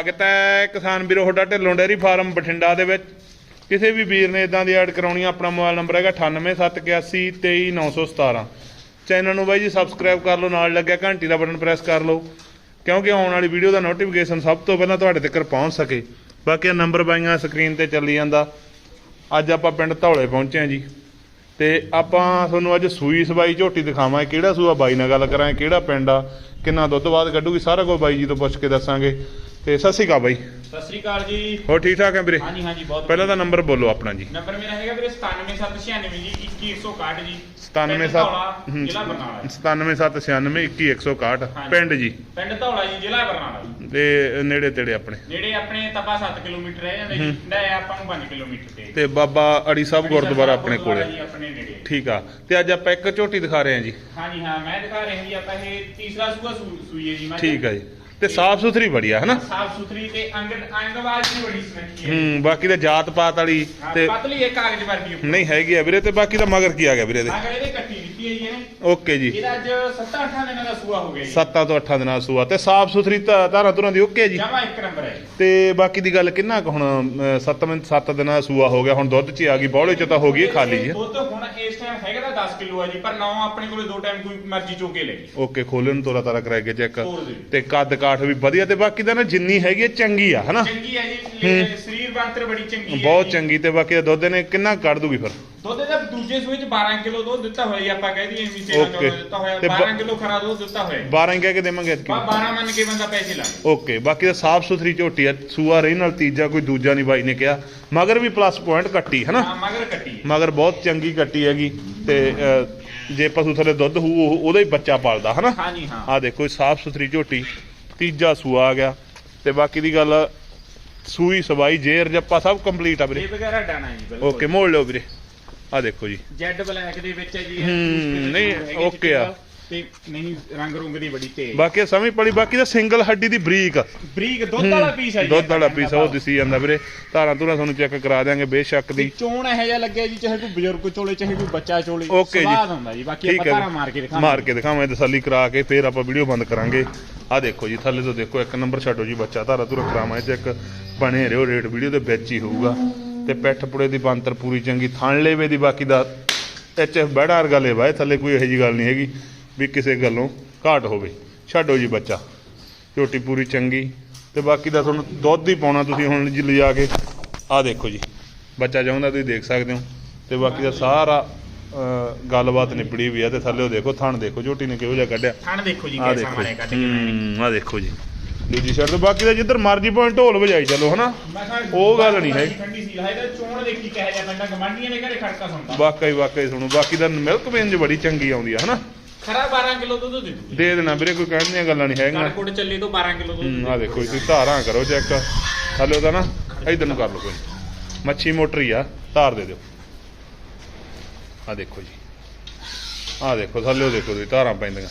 ਸਵਾਗਤ ਹੈ ਕਿਸਾਨ ਵੀਰੋ ਤੁਹਾਡਾ ਢਿੱਲੋਂ ਡੇਅਰੀ ਫਾਰਮ ਬਠਿੰਡਾ ਦੇ ਵਿੱਚ। ਕਿਸੇ ਵੀ ਵੀਰ ਨੇ ਇਦਾਂ ਦੀ ਐਡ ਕਰਾਉਣੀ ਆ, ਆਪਣਾ ਮੋਬਾਈਲ ਨੰਬਰ ਹੈਗਾ 9871823917 ਚੈਨਲ ਨੂੰ ਬਾਈ ਜੀ ਸਬਸਕ੍ਰਾਈਬ ਕਰ ਲਓ ਨਾਲ ਲੱਗਿਆ ਘੰਟੀ ਦਾ ਬਟਨ ਪ੍ਰੈਸ ਕਰ ਲਓ ਕਿਉਂਕਿ ਆਉਣ ਵਾਲੀ ਵੀਡੀਓ ਦਾ ਨੋਟੀਫਿਕੇਸ਼ਨ ਸਭ ਤੋਂ ਪਹਿਲਾਂ ਤੁਹਾਡੇ ਤੱਕ ਪਹੁੰਚ ਸਕੇ। ਬਾਕੀ ਇਹ ਨੰਬਰ ਬਾਈਆਂ ਸਕਰੀਨ ਤੇ ਚੱਲੀ ਜਾਂਦਾ। ਅੱਜ ਆਪਾਂ ਪਿੰਡ ਧੌਲੇ ਪਹੁੰਚੇ ਹਾਂ ਜੀ। ਤੇ ਆਪਾਂ ਤੁਹਾਨੂੰ ਅੱਜ ਸੂਈ ਸਬਾਈ ਝੋਟੀ ਦਿਖਾਵਾਂ ਕਿਹੜਾ ਸੂਆ ਬਾਈ ਨਾਲ ਗੱਲ ਕਰਾਂ ਕਿਹੜਾ ਪਿੰਡ ਆ ਕਿੰਨਾ ਦੁੱਧ ਬਾਅਦ ਕੱਢੂਗੀ ਸਾਰਾ ਕੁਝ ਬਾਈ ਜੀ ਤੋਂ ਪੁੱਛ ਕੇ ਦੱਸਾਂਗੇ। ਤੇ ਸਤਿ ਸ਼੍ਰੀ ਅਕਾਲ ਬਾਈ। ਸਤਿ ਸ੍ਰੀ ਅਕਾਲ ਜੀ। ਹੋਰ ਠੀਕ ਠਾਕ ਹੈ ਵੀਰੇ? ਹਾਂਜੀ ਹਾਂਜੀ ਬਹੁਤ ਪਹਿਲਾਂ ਤਾਂ ਨੰਬਰ ਬੋਲੋ ਆਪਣਾ ਜੀ। ਨੰਬਰ ਮੇਰਾ ਹੈਗਾ ਵੀਰੇ 97796 ਜੀ 21161 ਜੀ। 97 ਪਿੰਡ ਧੌਲਾ, ਜ਼ਿਲ੍ਹਾ ਬਰਨਾਲਾ ਜੀ। 9796921161 ਹਾਂਜੀ। ਪਿੰਡ ਜੀ। ਪਿੰਡ ਧੌਲਾ ਜੀ ਜ਼ਿਲ੍ਹਾ ਬਰਨਾਲਾ ਤੇ ਨੇੜੇ ਤੇੜੇ ਆਪਣੇ। ਨੇੜੇ ਆਪਣੇ ਤਪਾ 7 ਕਿਲੋਮੀਟਰ ਹੈ ਜਾਂਦਾ ਜੀ। ਦਾ ਆਪਾਂ ਨੂੰ 5 ਕਿਲੋਮੀਟਰ ਤੇ। ਤੇ ਬਾਬਾ ਅੜੀ ਸਾਹਿਬ ਗੁਰਦੁਆਰਾ ਆਪਣੇ ਕੋਲੇ। ਠੀਕ ਆ। ਤੇ ਅੱਜ ਆਪਾਂ ਇੱਕ ਝੋਟੀ ਦਿਖਾ ਰਹੇ ਹਾਂ ਜੀ। ਹਾਂਜੀ ਹਾਂ ਮੈਂ ਦਿਖਾ ਰਿਹਾ ਜੀ ਆਪਾਂ ਇਹ ਤੀਸਰਾ ਸੂਆ ਸੂਈ ਹੈ ਜੀ ਮੈਂ ਠੀਕ ਆ ਜੀ। ਤੇ ਸਾਫ਼ ਸੁਥਰੀ ਬੜੀ ਆ ਹਨਾ? ਸਾਫ਼ ਸੁਥਰੀ ਤੇ ਅੰਗ ਅੰਗਵਾਜ ਦੀ ਬੜੀ ਸੁਨੱਖੀ ਹੈ ਹੂੰ ਬਾਕੀ ਤਾਂ ਜਾਤ ਪਾਤ ਵਾਲੀ ਤੇ ਪਤਲੀ ਹੈ ਕਾਗਜ਼ ਵਰਗੀ। ਨਹੀਂ ਹੈਗੀ ਆ ਵੀਰੇ ਤੇ ਬਾਕੀ ਤਾਂ ਮਗਰ ਕੀ ਆ ਗਿਆ ਵੀਰੇ ਦੇ ਅਗਰ ਇਹਦੇ ਕੱਟੀ ਦਿੱਤੀ ਓਕੇ ਜੀ। ਇਹਦਾ ਅੱਜ 7-8 ਦਿਨਾਂ ਦਾ ਸੂਆ ਹੋ ਗਿਆ ਜੀ। 7 ਤੋਂ 8 ਦਿਨਾਂ ਦਾ ਸੂਆ ਤੇ ਸਾਫ਼ ਸੁਥਰੀ ਧਾ- ਧਾਰਾਂ ਧੁਰਾਂ ਦੀ ਓਕੇ ਜੀ। ਜਮਾ ਇੱਕ ਨੰਬਰ ਹੈ ਜੀ। ਤੇ ਬਾਕੀ ਦੀ ਗੱਲ ਕਿੰਨਾ ਕੁ ਹੁਣ 7 ਮਿੰਟ 7 ਦਿਨਾਂ ਦਾ ਸੂਆ ਹੋ ਗਿਆ ਹੁਣ ਦੁੱਧ ਚ ਹੀ ਆ ਗਈ ਬੌਲੇ ਚ ਤਾਂ ਹੋ ਗਈ ਇਹ ਖਾਲੀ ਜੀ ਦੁੱਧ ਹੁਣ ਇਸ ਟਾਈਮ ਹੈਗਾ ਤਾਂ 10 ਕਿਲੋ ਆ ਜੀ ਪਰ ਨਾ ਆਪਣੇ ਕੋਲੇ ਦੋ ਟਾਈਮ ਕੋਈ ਮਰਜ਼ੀ ਚੋਕੇ ਲੈ ਜੀ। ਓਕੇ ਖੋਲੇ ਨੂੰ ਤੋਰਾ ਤਾਰਾ ਕਰਾ ਕੇ ਚੈੱਕ। ਤੋਰ ਦਿਓ। ਤੇ ਕੱਦ ਕਾਠ ਵੀ ਵਧੀਆ ਤੇ ਬਾਕੀ ਦਾ ਨਾ ਜਿੰਨੀ ਹੈਗੀ ਹੈ ਚੰਗੀ ਆ ਹਨਾ? ਚੰਗੀ ਹੈ ਜੀ ਲੇ- ਸਰੀਰ ਬੰਤਰ ਬੜੀ ਚੰਗੀ ਹੈ ਬਹੁਤ ਜੀ। ਚੰਗੀ ਤੇ ਬਾਕੀ ਦਾ ਦੁੱਧ ਨੇ ਕਿੰਨਾ ਕੁ ਕੱਢ ਦੂਗੀ ਫਿਰ? ਦੁੱਧ ਦੂਜੇ ਸੂਏ ਚ 12 ਕਿਲੋ ਦੁੱਧ ਦਿੱਤਾ ਹੋਇਆ ਜੀ ਆਪਾਂ ਕਹਿ ਦਈਏ ਵੀ 13 Okay. ਕਿਲੋ ਦਿੱਤਾ ਹੋਇਆ ਤੇ ਬ- 12 ਕਿਲੋ ਖਰਾ ਦੁੱਧ ਦਿੱਤਾ ਹੋਇਆ 12 ਹੀ ਕਹਿ ਕੇ ਦੇਵਾਂਗੇ ਐਤਕੀ। ਬਾ 12 ਮੰਨ ਕੇ ਬੰਦਾ ਪੈਸੇ ਲਾ ਓਕੇ ਬਾਕੀ ਦਾ ਸਾਫ਼ ਸੁਥਰੀ ਝੋਟੀ ਆ ਸੂਆ ਰਹੀ ਨਾਲ ਤੀਜਾ ਕੋਈ ਦੂਜਾ ਨਹੀਂ ਬਾਈ ਨੇ ਕਿਹਾ। ਮਗਰ ਵੀ ਪਲੱਸ ਪੁਆਇੰਟ ਕੱਟੀ ਹਨਾ ਹਾਂ ਮਗਰ ਕੱਟੀ ਮਗਰ ਬਹੁਤ ਚੰਗੀ ਕੱਟੀ ਹੈਗੀ ਤੇ ਜੇ ਪਸ਼ੂ ਥਲੇ ਦੁੱਧ ਹੋਊ ਉਹ- ਉਹਦਾ ਹੀ ਬੱਚਾ ਪਾਲਦਾ ਹਨਾ ਹਾਂਜੀ ਹਾਂ ਆ ਦੇਖੋ ਸਾਫ਼ ਸੁਥਰੀ ਝੋਟੀ ਤੀਜਾ ਸੂਆ ਆ ਗਿਆ। ਤੇ ਬਾਕੀ ਦੀ ਗੱਲ ਸੂਈ ਸਵਾਈ ਜੇਰ ਜੱਪਾ ਸਭ ਕੰਪਲੀਟ ਆ ਵੀਰੇ। ਇਹ ਵਗੈਰਾ ਡਾਣਾ ਜੀ ਬਿਲਕੁਲ। ਓਕੇ ਮੋੜ ਲਿਓ ਵੀਰੇ। ਆ ਦੇਖੋ ਜੀ। ਜੈਡ ਬਲੈਕ ਦੇ ਵਿੱਚ ਹੈ ਜੀ। ਹੂੰ, ਨਹੀਂ, okay ਆ। ਤੇ ਨਹੀਂ ਰੰਗ ਰੁੰਗ ਦੀ ਬੜੀ ਤੇਜ਼। ਬਾਕੀ ਸਮਝ ਪੜੀ ਬਾਕੀ ਦਾ ਸਿੰਗਲ ਹੱਡੀ ਦੀ ਬਰੀਕ ਬਰੀਕ ਦੁੱਧ ਵਾਲਾ ਪੀਸ ਹੈ ਜੀ ਦੁੱਧ ਵਾਲਾ ਪੀਸ ਉਹ ਦਿਸੀ ਜਾਂਦਾ ਵੀਰੇ। ਧਾਰਾਂ ਧੂਰਾਂ ਤੁਹਾਨੂੰ ਚੈੱਕ ਕਰਾ ਦਿਆਂਗੇ ਬੇਸ਼ੱਕ ਦੀ। ਚੋਣ ਇਹੋ ਜਿਹਾ ਲੱਗਿਆ ਜੀ ਚਾਹੇ ਕੋਈ ਬਜ਼ੁਰਗ ਚੋਲੇ ਚਾਹੇ ਕੋਈ ਬੱਚਾ ਚੋਲੇ ਓਕੇ ਜੀ। ਸਵਾਦ ਹੁੰਦਾ ਜੀ। ਬਾਕੀ ਆਪਾਂ ਤਾਰਾ। ਮਾਰ ਕੇ ਦਿਖਾਵਾਂਗੇ। ਮਾਰ ਕੇ ਦਿਖਾਵਾਂ ਤਸੱਲੀ ਕਰਾ ਕੇ ਫੇਰ ਆਪਾਂ ਵੀਡੀਓ ਬੰਦ ਕਰਾਂਗੇ। ਆ ਦੇਖੋ ਜੀ ਥੱਲੇ ਤੋਂ ਦੇਖੋ ਇੱਕ ਨੰਬਰ ਛੱਡੋ ਜੀ ਬੱਚਾ। ਧਾਰਾ ਧੂਰਾ ਕਰਾਵਾਂ ਚੈੱਕ ਬਣੇ ਰਿਓ ਰੇਟ ਵੀਡੀਓ ਦੇ ਵਿੱਚ ਹੀ ਹੋਊਗਾ। ਤੇ ਪਿੱਠ ਪੁੜੇ ਦੀ ਬੰਤਰ ਪੂਰੀ ਚੰਗੀ ਥਣ ਲੇਵੇ ਦੀ ਬਾਕੀ ਦਾ ਐਚ ਐਫ ਬੜਾ ਵਰਗਾ ਲੇਵਾ ਹੈ ਥੱਲੇ ਕੋਈ ਇਹੋ ਜੀ ਗੱਲ ਨਹੀਂ ਹੈਗੀ ਵੀ ਕਿਸੇ ਗੱਲੋਂ ਘਾਟ ਹੋਵੇ। ਛੱਡੋ ਜੀ ਬੱਚਾ ਝੋਟੀ ਪੂਰੀ ਚੰਗੀ ਤੇ ਬਾਕੀ ਦਾ ਤੁਹਾਨੂੰ ਦੁੱਧ ਹੀ ਪਾਉਣਾ ਤੁਸੀਂ ਹੁਣ ਜੀ ਲਿਜਾ ਕੇ। ਆ ਦੇਖੋ ਜੀ ਬੱਚਾ ਚਾਹੁੰਦਾ ਤੁਸੀਂ ਦੇਖ ਸਕਦੇ ਹੋ ਤੇ ਬਾਕੀ ਦਾ ਸਾਰਾ ਗੱਲਬਾਤ ਨਿਬੜੀ ਵੀ ਆ ਤੇ ਥੱਲੇ ਉਹ ਦੇਖੋ ਥਣ ਦੇਖੋ ਝੋਟੀ ਨੇ ਕਿਹੋ ਜਿਹਾ ਕੱਢਿਆ। ਥਣ ਦੇਖੋ ਜੀ ਕਿਹੜਾ ਮਾਰੇ ਕੱਢ ਕੇ ਆ ਦੇਖੋ ਜੀ। ਦੂਜੀ ਸਾਈਡ ਤੋਂ। ਬਾਕੀ ਦਾ ਜਿੱਧਰ ਮਰਜ਼ੀ ਪੁਆਇੰਟ ਢੋਲ ਵਜਾਈ ਚੱਲੋ ਹਨਾ? ਉਹ ਗੱਲ ਨਹੀਂ ਹੈਗੀ। ਠੰਡੀ ਸੀ ਲਾਇਦਾ ਚੋਣ ਦੇਖੀ ਕਹੇ ਜਾ ਬੰਦਾ ਗਮਾਂਡੀਆਂ ਦੇ ਘਰੇ ਖੜਕਾ ਸੁਣਦਾ। ਵਾਕਈ ਵਾਕਈ ਸੁਣੋ। ਬਾਕੀ ਦਾ ਮਿਲਕ ਵੇਨ ਬੜੀ ਚੰਗੀ ਆਉਂਦੀ ਆ ਹਨਾ? ਖਰਾ 12 ਕਿਲੋ ਦੁੱਧ ਦੇ ਦੂ ਦੇ ਦੇਣਾ ਵੀਰੇ ਕੋਈ ਕਹਿਣ ਦੀਆਂ ਗੱਲਾਂ ਨਹੀਂ ਹੈਗੀਆਂ। ਕੜਕੋਟ ਚੱਲੇ ਤੋਂ 12 ਕਿਲੋ ਦੁੱਧ ਹੂੰ, ਆ ਦੇਖੋ ਤੁਸੀਂ ਧਾਰਾਂ ਕਰੋ ਚੈੱਕ ਥੱਲੇ ਉਹਦਾ ਨਾ ਇਧਰ ਨੂੰ ਕਰ ਲਓ ਕੋਈ। ਮੱਛੀ ਮੋਟਰ ਹੀ ਆ ਧਾਰ ਦੇ ਦਿਓ। ਆ ਦੇਖੋ ਜੀ। ਆ ਦੇਖੋ ਥੱਲੇ ਦੇਖੋ ਤੁਸੀਂ ਧਾਰਾਂ ਪੈਂਦੀਆਂ।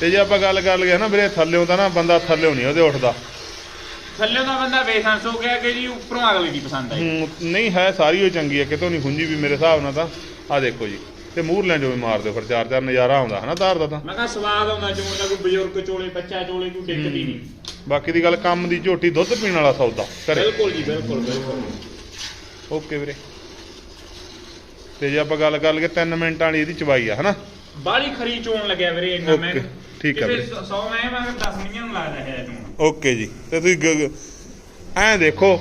ਤੇ ਜੇ ਆਪਾਂ ਗੱਲ ਕਰ ਲਈਏ ਨਾ ਵੀਰੇ ਥੱਲਿਓਂ ਤਾਂ ਨਾ ਬੰਦਾ ਥੱਲਿਓਂ ਨਹੀਂ ਉਹਦੇ ਉੱਠਦਾ। ਥੱਲੇ ਦਾ ਬੰਦਾ ਬੇਸੰਸ ਹੋ ਗਿਆ ਕਿ ਜੀ ਉੱਪਰੋਂ ਅਗਲੇ ਦੀ ਪਸੰਦ ਆਈ। ਹੂੰ, ਨਹੀਂ ਹੈ ਸਾਰੀ ਉਹ ਚੰਗੀ ਹੈ ਕਿਤੋਂ ਨਹੀਂ ਖੁੰਝੀ ਵੀ ਮੇਰੇ ਹਿਸਾਬ ਨਾਲ ਤਾਂ। ਆ ਦੇਖੋ ਜੀ ਤੇ ਮੂਹਰ ਲੈਂ ਜੋ ਵੀ ਮਾਰ ਦਿਓ ਫਿਰ ਚਾਰ ਚਾਰ ਨਜ਼ਾਰਾ ਆਉਂਦਾ ਹਨਾ ਧਾਰ ਦਾ ਤਾਂ। ਮੈਂ ਕਿਹਾ ਸਵਾਦ ਆਉਂਦਾ ਚੋਣ ਦਾ ਕੋਈ ਬਜ਼ੁਰਗ ਚੋਲੇ ਬੱਚਾ ਚੋਲੇ ਕੋਈ ਟਿਕਦੀ ਨਹੀਂ। ਬਾਕੀ ਦੀ ਗੱਲ ਕੰਮ ਦੀ ਝੋਟੀ ਦੁੱਧ ਪੀਣ ਵਾਲਾ ਸੌਦਾ ਕਰੇ ਬਿਲਕੁਲ ਜੀ ਬਿਲਕੁਲ ਬਿਲਕੁਲ। ਓਕੇ ਵੀਰੇ। ਤੇ ਜੇ ਆਪਾਂ ਗੱਲ ਕਰ ਲਈਏ 3 ਮਿੰਟਾਂ ਵਾਲੀ ਇਹਦੀ ਚਵਾਈ ਆ ਹਨਾ। ਬਾਲੀ ਖਰੀ ਚੋਣ ਲੱਗਿਆ ਵੀਰੇ ਇੰਨਾ ਮੈਂ ਠੀਕ ਆ ਵੀਰੇ। 100 ਮੈਂ ਮੈਂ 10 ਮੀਆਂ ਨੂੰ ਲੱਗਦਾ ਹੈ ਚੋਣ ਓਕੇ ਜੀ। ਤੇ ਤੁਸੀਂ ਐਂ ਦੇਖੋ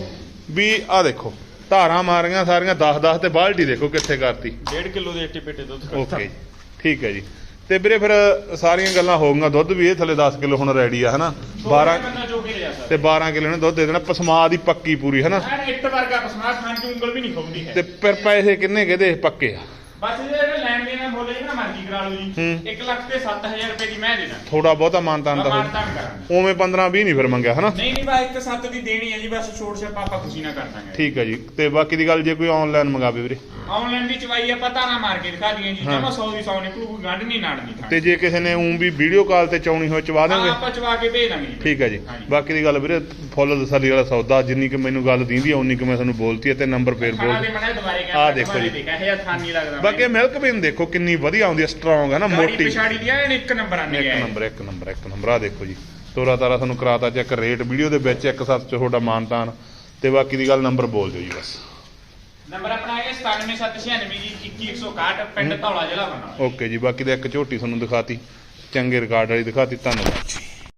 ਵੀ ਆ ਦੇਖੋ ਧਾਰਾਂ ਮਾਰੀਆਂ ਸਾਰੀਆਂ 10 10 ਤੇ ਬਾਲਟੀ ਦੇਖੋ ਕਿੱਥੇ ਕਰਤੀ। 1.5 ਕਿਲੋ ਦੇ ਇੱਟੇ ਪੇਟੇ ਦੁੱਧ ਓਕੇ ਜੀ। ਠੀਕ ਹੈ ਜੀ। ਤੇ ਵੀਰੇ ਫਿਰ ਸਾਰੀਆਂ ਗੱਲਾਂ ਹੋ ਗਈਆਂ ਦੁੱਧ ਵੀ ਇਹ ਥੱਲੇ 10 ਕਿਲੋ ਹੁਣ ਰੈਡੀ ਆ ਹਨਾ? 12 ਬੰਦਾ ਜੋ ਕੇ ਲਿਆ ਤੇ 12 ਕਿਲੋ ਨੇ ਦੁੱਧ ਦੇ ਦੇਣਾ ਪਸਮਾ ਦੀ ਪੱਕੀ ਪੂਰੀ ਹਨਾ? ਇੱਟ ਵਰਗਾ ਪਸਮਾ ਖਾਣ ਚ ਉਂਗਲ ਵੀ ਨਹੀਂ ਖੁੱਬਦੀ ਹੈ। ਤੇ ਫਿਰ ਪੈਸੇ ਕਿੰਨੇ ਕਹਦੇ? ਪੱਕੇ ਆ। ਬਸ ਜਿਹੜੇ ਲੈਣ ਦੇਣ ਨਾਲ ਬੋਲੇ ਨਾ ਮਰਜ਼ੀ ਕਰਾ ਲਓ ਜੀ। ਹੂੰ। 1 ਲੱਖ ਤੇ 7000 ਰੁਪਏ ਦੀ ਮੈਂ ਦੇਣਾ ਥੋੜਾ ਬਹੁਤਾ ਮਾਨਤਾਨ ਤਾਂ ਮਾਨਤਾਨ ਕਰਾਂਗੇ। ਉਵੇਂ 15 20 ਨਹੀਂ ਫਿਰ ਮੰਗਿਆ ਹਨਾ? ਨਹੀਂ ਨਹੀਂ ਬਾ ਇੱਕ ਸੱਤ ਦੀ ਦੇਣੀ ਹੈ ਜੀ ਬਸ ਛੋੜ ਛਾਪਾ ਆਪਾਂ ਖੁਸ਼ੀ ਨਾ ਕਰ ਦਾਂਗੇ। ਠੀਕ ਹੈ ਜੀ। ਤੇ ਬਾਕੀ ਦੀ ਗੱਲ ਜੇ ਕੋਈ ਆਨਲਾਈਨ ਮੰਗਾਵੇ ਵੀਰੇ। ਆਨਲਾਈਨ ਦੀ ਚਵਾਈ ਆਪਾਂ ਧਾਰਾ ਮਾਰ ਕੇ ਦਿਖਾ ਦਈਏ ਜੀ। ਹਾਂ। ਜਮਾ 100 ਦੀ 100 ਨਿਕਲੂ ਗੰਢ ਨਹੀਂ ਨਾੜ ਨਹੀਂ ਖਾਣੀ ਤੇ ਜੇ ਕਿਸੇ ਨੇ ਉਂ ਵੀ ਵੀਡੀਓ ਕਾਲ ਤੇ ਚਾਉਣੀ ਹੋਏ ਚਵਾ ਹਾਂ ਦੇਵਾਂਗੇ ਆਪਾਂ ਚਵਾ ਕੇ ਭੇਜ ਦਾਂਗੇ ਜੀ। ਠੀਕ ਹੈ ਜੀ। ਹਾਂਜੀ। ਬਾਕੀ ਦੀ ਗੱਲ ਵੀਰੇ ਫੁੱਲ ਤਸੱਲੀ ਵਾਲਾ ਸੌਦਾ ਜਿੰਨੀ ਕਿ ਮੈਨੂੰ ਗੱਲ ਦੀਂਦੀ ਆ ਉਨੀ ਕਿ ਮੈਂ ਤੁਹਾਨੂੰ ਬੋਲਤੀ ਹੈ ਤੇ ਨੰਬਰ ਫੇਰ ਖਾਣਾ ਬੋਲ ਦੇ ਮਣਾ ਦੁਬਾਰੇ ਗਿਆ ਆਹ ਦੇਖੋ ਜੀ। ਇਹ ਨਹੀਂ ਲੱਗਦਾ ਬਾਕੀ ਮਿਲਕ ਵੀ ਦੇਖੋ ਕਿੰਨੀ ਵਧੀਆ ਆਉਂਦੀ ਹੈ ਸਟਰੋਂਗ ਹੈ ਨਾ ਮੋਟੀ ਮੋਟੀ। ਪਿਛਾੜੀ ਦੀ ਐਨ ਇੱਕ ਨੰਬਰ ਆਂਦੀ ਇੱਕ ਨੰਬਰ ਇੱਕ ਨੰਬਰ ਇੱਕ ਨੰਬਰ ਆ ਦੇਖੋ ਜੀ। ਤੋਰਾ ਤਾਰਾ ਤੁਹਾਨੂੰ ਕਰਾਤਾ ਚੈੱਕ ਰੇਟ ਵੀਡੀਓ ਦੇ ਵਿੱਚ ਇੱਕ ਸੱਤ ਚ ਤੁਹਾਡਾ ਮਾਨਤਾਨ। ਤੇ ਬਾਕੀ ਦੀ ਗੱਲ ਨੰਬਰ ਬੋਲ ਦਿਓ ਜੀ ਬਸ। ਨੰਬਰ ਆਪਣਾ ਹੈਗਾ 97796 ਜੀ 2161 ਪਿੰਡ ਧੌਲਾ ਜ਼ਿਲ੍ਹਾ ਬਣਾ ਓਕੇ ਜੀ, ਬਾਕੀ ਦਾ ਇੱਕ ਝੋਟੀ ਤੁਹਾਨੂੰ ਦਿਖਾਤੀ, ਚੰਗੇ ਰਿਕਾਰਡ ਵਾਲੀ ਦਿਖਾਤੀ, ਧੰਨਵਾਦ। ਜੀ